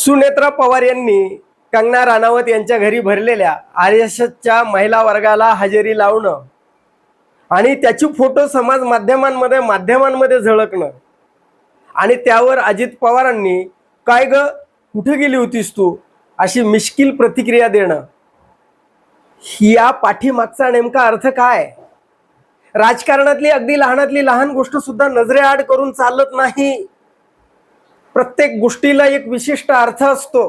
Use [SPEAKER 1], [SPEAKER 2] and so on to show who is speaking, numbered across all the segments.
[SPEAKER 1] सुनेत्रा पवार यांनी कंगना राणावत यांच्या घरी भरलेल्या आर एस एसच्या महिला वर्गाला हजेरी लावणं आणि त्याची फोटो समाज माध्यमांमध्ये माध्यमांमध्ये झळकणं. आणि त्यावर अजित पवारांनी काय ग कुठे गेली होतीस तू? अशी मिश्किल प्रतिक्रिया देणं. या पाठीमागचा नेमका अर्थ काय? राजकारणातली अगदी लहानातली लहान गोष्ट सुद्धा नजरेआड करून चालत नाही. प्रत्येक गोष्टीला एक विशिष्ट अर्थ असतो.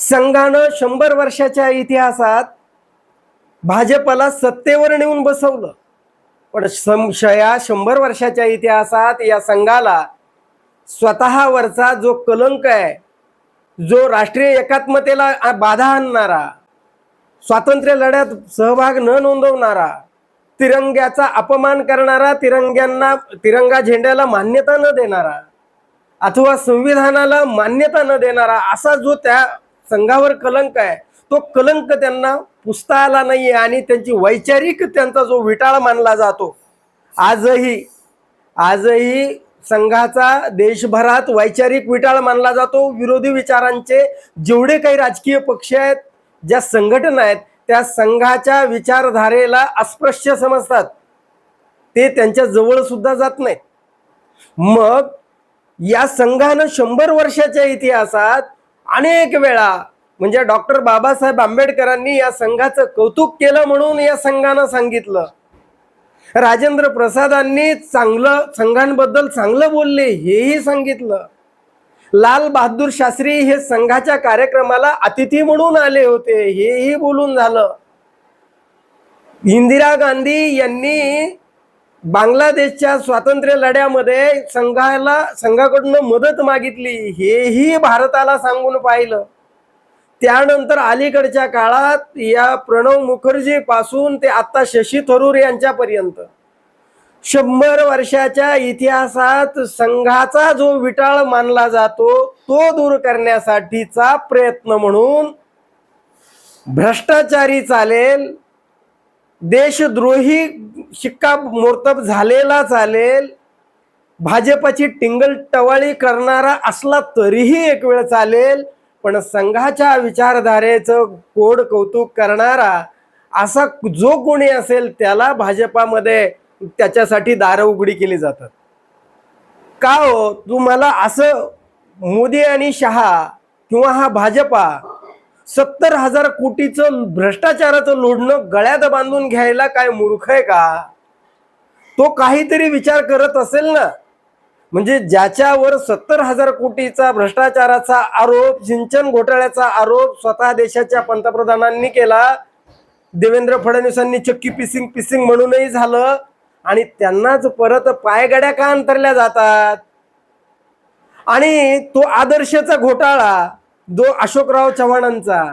[SPEAKER 1] संघानं शंभर वर्षाच्या इतिहासात भाजपला सत्तेवर नेऊन बसवलं. पण संशया या शंभर वर्षाच्या इतिहासात या संघाला स्वतःवरचा जो कलंक आहे जो राष्ट्रीय एकात्मतेला बाधा आणणारा स्वातंत्र्य लढ्यात सहभाग न नोंदवणारा तिरंग्याचा अपमान करणारा तिरंग्यांना तिरंगा झेंड्याला मान्यता न देणारा अथवा संविधानाला मान्यता न देणारा असा जो त्या संघावर कलंक आहे तो कलंक त्यांना पुसता आला नाहीये आणि त्यांची वैचारिक त्यांचा जो विटाळ मानला जातो आजही आजही संघाचा देशभरात वैचारिक विटाळ मानला जातो. विरोधी विचारांचे जेवढे काही राजकीय पक्ष आहेत ज्या संघटना आहेत त्या संघाच्या विचारधारेला अस्पृश्य समजतात. ते त्यांच्या जवळ सुद्धा जात नाहीत. मग या संघानं शंभर वर्षाच्या इतिहासात अनेक वेळा म्हणजे डॉक्टर बाबासाहेब आंबेडकरांनी या संघाचं कौतुक केलं म्हणून या संघानं सांगितलं. राजेंद्र प्रसादांनी चांगलं संघांबद्दल चांगलं बोलले हेही सांगितलं. लाल बहादूर शास्त्री हे संघाच्या कार्यक्रमाला अतिथी म्हणून आले होते हेही बोलून झालं. इंदिरा गांधी यांनी बांगलादेशच्या स्वातंत्र्य लढ्यामध्ये संघाला संघाकडून मदत मागितली हेही भारताला सांगून पाहिलं. त्यानंतर अलीकडच्या काळात या प्रणव मुखर्जी पासून ते आता शशी थरूर यांच्यापर्यंत. शंभर वर्षाच्या इतिहासात संघाचा जो विटाळ मानला जातो तो दूर करण्यासाठीचा प्रयत्न म्हणून भ्रष्टाचारी चालेल देशद्रोही शिक्का मोर्तब झालेला चालेल. भाजपाची टिंगल टवाळी करणारा असला तरीही एक वेळ चालेल. पण संघाच्या विचारधारेचं गोड कौतुक करणारा असा जो कोणी असेल त्याला भाजपामध्ये त्याच्यासाठी दारं उघडी केली जातात. का हो? तुम्हाला असं मोदी आणि शहा किंवा हा भाजपा सत्तर हजार कोटीचं भ्रष्टाचाराचं लोढणं गळ्यात बांधून घ्यायला काय मूर्ख आहे का? तो काहीतरी विचार करत असेल ना. म्हणजे ज्याच्यावर सत्तर हजार कोटीचा भ्रष्टाचाराचा आरोप सिंचन घोटाळ्याचा आरोप स्वतः देशाच्या पंतप्रधानांनी केला देवेंद्र फडणवीसांनी चक्की पिसिंग पिसिंग म्हणूनही झालं आणि त्यांनाच परत पायगड्या का अंतरल्या जातात? आणि तो आदर्शचा घोटाळा दो अशोकराव चव्हाणांचा.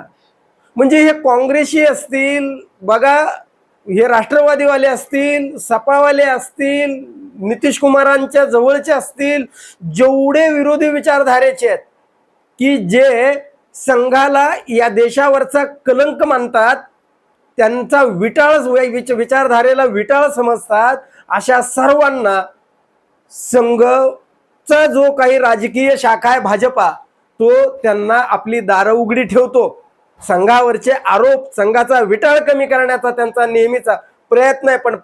[SPEAKER 1] म्हणजे हे काँग्रेसी असतील बघा हे राष्ट्रवादीवाले असतील सपावाले असतील नितीश कुमारांच्या जवळचे असतील जेवढे विरोधी विचारधारेचे आहेत की जे संघाला या देशावरचा कलंक मानतात त्यांचा विटाळ विचारधारेला विटाळ समजतात अशा सर्वांना संघचा जो काही राजकीय शाखा आहे भाजपा तो त्यांना आपली दारं उघडी ठेवतो. संघावरचे आरोप संघाचा विटाळ कमी करण्याचा त्यांचा नेहमीचा प्रयत्न आहे पण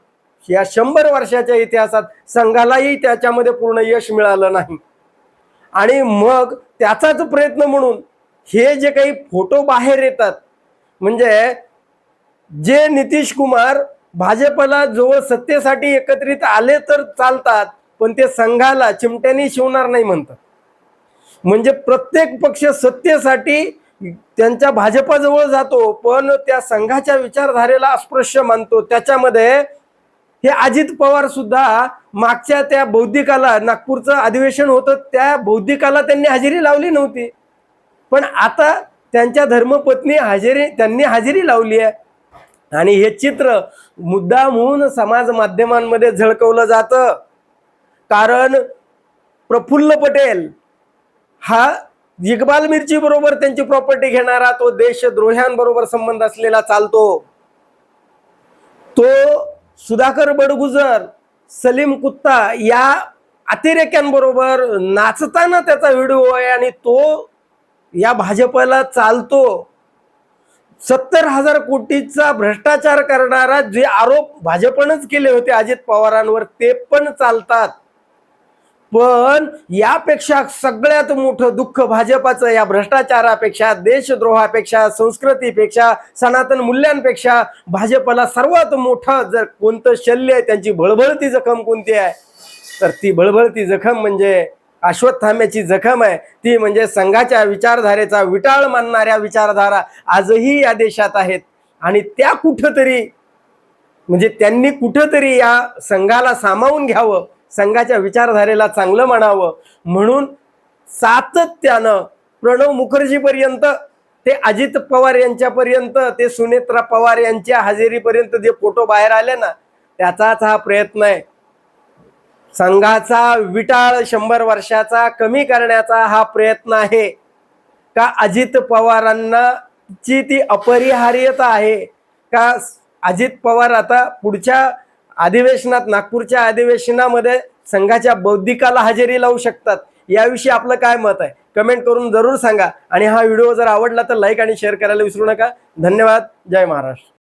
[SPEAKER 1] या शंभर वर्षाच्या इतिहासात संघालाही त्याच्यामध्ये पूर्ण यश मिळालं नाही. आणि मग त्याचाच प्रयत्न म्हणून हे जे काही फोटो बाहेर येतात म्हणजे जे नितीश कुमार भाजपला जवळ सत्तेसाठी एकत्रित आले तर चालतात पण ते संघाला चिमट्याने शिवणार नाही म्हणतात. म्हणजे प्रत्येक पक्ष सत्तेसाठी त्यांच्या भाजपाजवळ जातो पण त्या संघाच्या विचारधारेला अस्पृश्य मानतो. त्याच्यामध्ये हे अजित पवार सुद्धा मागच्या त्या बौद्धिकाला नागपूरचं अधिवेशन होतं त्या बौद्धिकाला त्यांनी हजेरी लावली नव्हती. पण आता त्यांच्या धर्मपत्नी हजेरी त्यांनी हजेरी लावली आहे. आणि हे चित्र मुद्दामहून समाज माध्यमांमध्ये झळकवलं जातं. कारण प्रफुल्ल पटेल हा इक्बाल मिरची बरोबर त्यांची प्रॉपर्टी घेणारा तो देशद्रोह्यांबरोबर संबंध असलेला चालतो. तो सुधाकर बडगुजर सलीम कुत्ता या अतिरेक्यांबरोबर नाचताना त्याचा व्हिडिओ आहे आणि तो या भाजपला चालतो. सत्तर हजार कोटीचा भ्रष्टाचार करणारा जे आरोप भाजपनंच केले होते अजित पवारांवर ते पण चालतात. पण यापेक्षा सगळ्यात मोठं दुःख भाजपाचं या भ्रष्टाचारापेक्षा देशद्रोहापेक्षा संस्कृतीपेक्षा सनातन मूल्यांपेक्षा भाजपला सर्वात मोठं जर कोणतं शल्य आहे त्यांची भळभळती जखम कोणती आहे? तर ती भळभळती जखम म्हणजे अश्वत्थाम्याची जखम आहे. ती म्हणजे संघाच्या विचारधारेचा विटाळ मानणाऱ्या विचारधारा आजही या देशात आहेत. आणि त्या कुठंतरी म्हणजे त्यांनी कुठंतरी या संघाला सामावून घ्यावं. संघाच्या विचारधारेला चांगलं म्हणावं. म्हणून सातत्यानं प्रणव मुखर्जीपर्यंत ते अजित पवार यांच्यापर्यंत ते सुनेत्रा पवार यांच्या हजेरीपर्यंत जे फोटो बाहेर आले ना त्याचाच हा प्रयत्न आहे. संघाचा विटाळ शंभर वर्षाचा कमी करण्याचा हा प्रयत्न आहे. का अजित पवारांना ची ती अपरिहार्यता आहे? का अजित पवार आता पुढच्या अधिवेशनात नागपूरच्या अधिवेशनामध्ये संघाच्या बौद्धिकाला हजेरी लावू शकतात. याविषयी आपलं काय मत आहे? कमेंट करून जरूर सांगा. आणि हा व्हिडिओ जर आवडला तर लाईक आणि शेअर करायला विसरू नका. धन्यवाद. जय महाराष्ट्र.